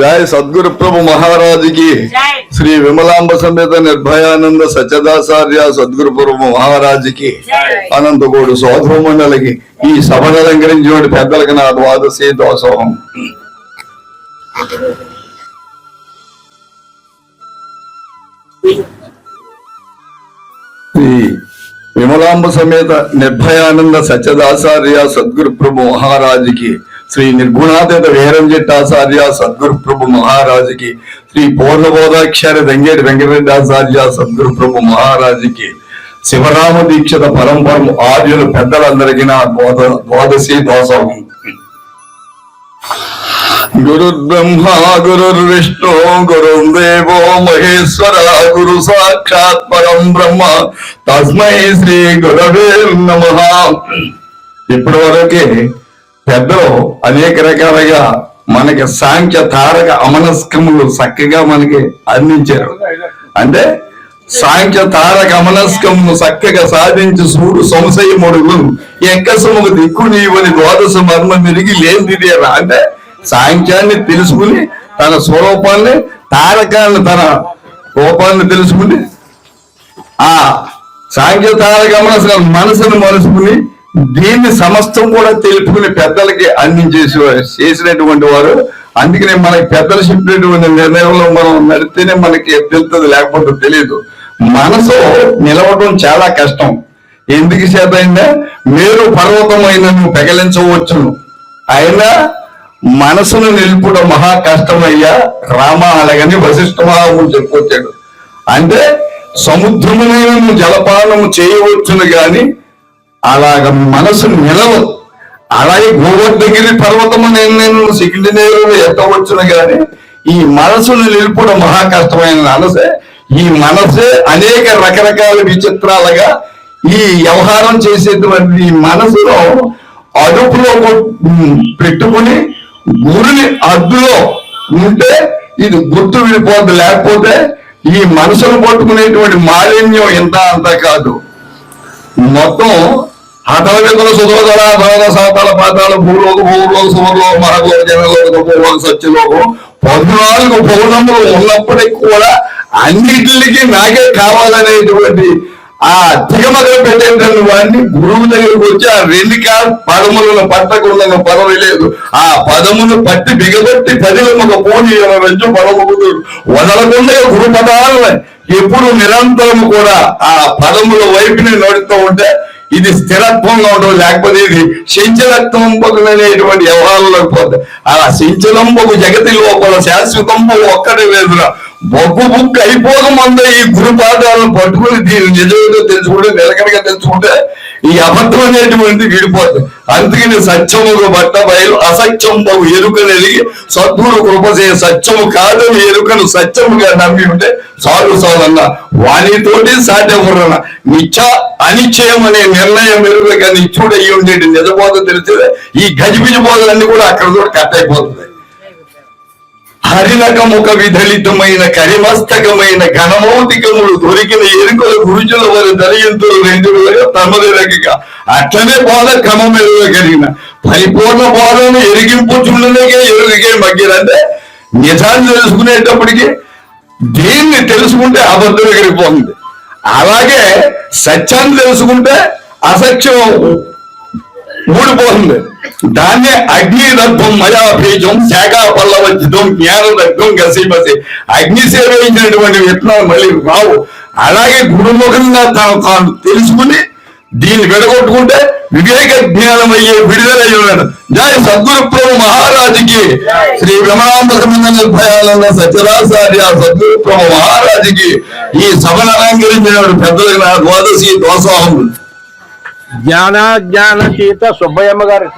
జయ సద్గురు ప్రభు మహారాజుకి. శ్రీ విమలాంబ సమేత నిర్భయానంద సత్యదాచార్య సద్గురు ప్రభు మహారాజుకి. అనంతగోడు సోదర మండలికి ఈ సభను అలంకరించిన పెద్దలకి నా ద్వాదశి శ్రీ విమలాంబ సమేత నిర్భయానంద సత్యదాచార్య సద్గురు ప్రభు మహారాజుకి శ్రీ నిర్గుణాతీత వీరంజెట్టాచార్య సద్గురు ప్రభు మహారాజుకి శ్రీ పూర్ణబోధాక్షర దంగేటి వెంకటరెడ్డి ఆచార్య సద్గురు ప్రభు మహారాజుకి శివరామ దీక్షిత పరంపరం ఆర్యులు పెద్దలందరికీ నా ద్వాద ద్వాదశి దోషం గురుర్బ్రహ్మ గురుర్విష్ణు దేవో మహేశ్వర గురు సాక్షాత్ పరం బ్రహ్మ తస్మై శ్రీ గురవే నమ. ఇప్పటి వరకే పెద్దలు అనేక రకాలుగా మనకి సాంఖ్య తారక అమనస్కములు చక్కగా మనకి అందించారు. అంటే సాంఖ్య తారక అమనస్కమును చక్కగా సాధించి సూడు సంశయముడుగు ఎక్కసముకు దిక్కు నీవని ద్వాదశ మర్మ తిరిగి లేనిదిదేరా అంటే సాంఖ్యాన్ని తెలుసుకుని తన స్వరూపాన్ని తారకాన్ని తన రూపాన్ని తెలుసుకుని ఆ సాంఖ్య తారక మనసును మనసుకుని దీన్ని సమస్తం కూడా తెలుపుకుని పెద్దలకి అందించేసి చేసినటువంటి వారు. అందుకనే మనకి పెద్దలు చెప్పినటువంటి నిర్ణయంలో మనం నడితేనే మనకి తెలుస్తుంది లేకపోతే తెలియదు. మనసు నిలవడం చాలా కష్టం. ఎందుకు చేత అయిందా మీరు పర్వతమైన పెగలించవచ్చును. అయినా మనసును నిలుపుట మహా కష్టమయ్యా. రామ అలాగని వశిష్ఠ మహాముడు చెప్పుకొచ్చాడు. అంటే సముద్రమునైన జలపానము చేయవచ్చును కానీ అలాగ మనసు నిలవ అలాగే గోవర్ధగిరి పర్వతము నేను నేను సికిండి నేరుగా ఎత్తవచ్చును కానీ ఈ మనసును నిలుపుడు మహా కష్టమైన మనసే. ఈ మనసే అనేక రకరకాల విచిత్రాలుగా ఈ వ్యవహారం చేసేటువంటి ఈ మనసులో అదుపులో పెట్టుకుని గురిని అద్దులో ఉంటే ఇది గుర్తు విడిపోద్ది. లేకపోతే ఈ మనసును పట్టుకునేటువంటి మాలిన్యం ఇంత అంత కాదు. మొత్తం హతల సుధోదర భరత సాతాల పాతాల భూలోక భూలోక సుమలోక మహలోక జనలోక భూలోక సత్యలోకం. పద్నాలుగు పౌర్ణములు ఉన్నప్పటికీ కూడా అన్నిటికి నాకే కావాలనేటువంటి ఆ తిగమగలు పెట్టేటువంటి వాడిని గురువు దగ్గరికి వచ్చి ఆ రెండు కా పదములను పట్టకుండా పదవలేదు ఆ పదమును పట్టి బిగబట్టి పదిలముక పోనీ వెంచు పదముడు వదలకుండా గురు పదాలను ఎప్పుడు నిరంతరము కూడా ఆ పదముల వైపుని నడుస్తూ ఉంటే ఇది స్థిరత్వంగా ఉండదు లేకపోతే ఇది శంచలత్వంబకు అనేటువంటి వ్యవహారంలోకి పోతుంది ఆ శంచలంబకు జగతి లోపల శాశ్వతంబు ఒక్కడే వేదురా బొగ్గు బుక్ అయిపోకముందే ఈ గురుపాదాలను పట్టుకుని దీన్ని నిజమేదో తెలుసుకుంటే నిలకడగా తెలుసుకుంటే ఈ అబద్ధం అనేటువంటి విడిపోతుంది అందుకని సత్యముకు బట్ట బయలు ఎరుక ఎరుకనెలిగి సద్గురు కృపచే సత్యము కాదని ఎరుకను సత్యముగా నమ్మి ఉంటే చాలు చాలన్న. వానితోటి సాధ్యపడన. నిత్య అనిశ్చయం అనే నిర్ణయం ఎరుక నిత్యుడు అయ్యి ఉండేది నిజబోధ తెలిసేది ఈ గజిబిజి బోధలన్నీ కూడా అక్కడ కూడా కట్ అయిపోతుంది హరినకముఖ విధలితమైన కరిమస్తకమైన ఘనమౌతికములు దొరికిన ఎరుకల గురుజుల వారి దళయంతులు రెండులుగా వేల తమదిరగగా అట్లనే బోధ క్రమం ఎరుగలిగిన పరిపూర్ణ బోధను ఎరిగింపుచుండలేకే ఎరుగకే మగ్గిరంటే నిజాన్ని తెలుసుకునేటప్పటికి దీన్ని తెలుసుకుంటే అబద్ధం ఎగిరిపోతుంది. అలాగే సత్యాన్ని తెలుసుకుంటే అసత్యం ఊడిపోతుంది. దాన్నే అగ్ని రథం మయా బీజం శాఖ పల్లవచ్చితం జ్ఞాన రథం గసీమసి అగ్ని సేవించినటువంటి విత్తనాలు మళ్ళీ రావు అలాగే గురుముఖంగా తాను తాను తెలుసుకుని దీన్ని విడగొట్టుకుంటే వివేక జ్ఞానం అయ్యే విడుదలయ్యి ఉన్నాడు. జయ సద్గురు ప్రభు మహారాజుకి. శ్రీ విమలాంబ నిర్భయాలన్న సత్యరాచార్య సద్గురు ప్రభు మహారాజుకి ఈ సభను అలంకరించిన పెద్దలకు నా ద్వాదశి దోషం జ్ఞాన సీత సుబ్బయ్యమ్మ గారు.